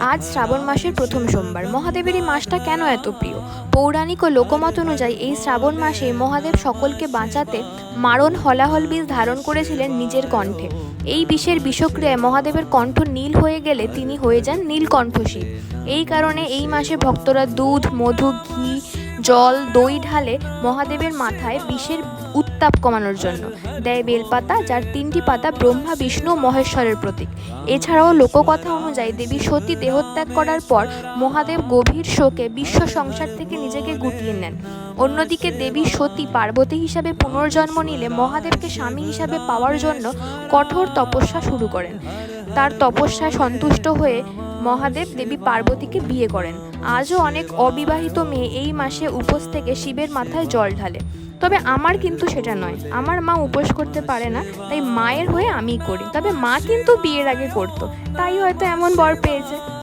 আজ শ্রাবণ মাসের প্রথম সোমবার। মহাদেবের এই মাসটা কেন এত প্রিয়? পৌরাণিক ও লোকমত অনুযায়ী এই শ্রাবণ মাসে মহাদেব সকলকে বাঁচাতে মারণ হলাহল বিষ ধারণ করেছিলেন নিজের কণ্ঠে। এই বিষের বিষক্রিয়ায় মহাদেবের কণ্ঠ নীল হয়ে গেলে তিনি হয়ে যান নীলকণ্ঠ শিব এই কারণে এই মাসে ভক্তরা দুধ, মধু, ঘি, জল, দই ঢালে মহাদেবের মাথায় বিষের উত্তাপ কমানোর জন্য। দেয় বেলপাতা, যার তিনটি পাতা ব্রহ্মা, বিষ্ণু মহেশ্বরের প্রতীক। এছাড়াও লোককথা অনুযায়ী দেবী সতী দেহত্যাগ করার পর মহাদেব গভীর শোকে বিশ্ব সংসার থেকে নিজেকে গুটিয়ে নেন। অন্যদিকে দেবী সতী পার্বতী হিসাবে পুনর্জন্ম নিলে মহাদেবকে স্বামী হিসাবে পাওয়ার জন্য কঠোর তপস্যা শুরু করেন। তার তপস্যায় সন্তুষ্ট হয়ে মহাদেব দেবী পার্বতীকে বিয়ে করেন। আজও অনেক অবিবাহিত মেয়ে এই মাসে উপোস থেকে শিবের মাথায় জল ঢালে। তবে আমার কিন্তু সেটা নয়। আমার মা উপোস করতে পারে না, তাই মায়ের হয়ে আমি করি। তবে মা কিন্তু বিয়ের আগে করতো, তাই হয়তো এমন বর পেয়েছে।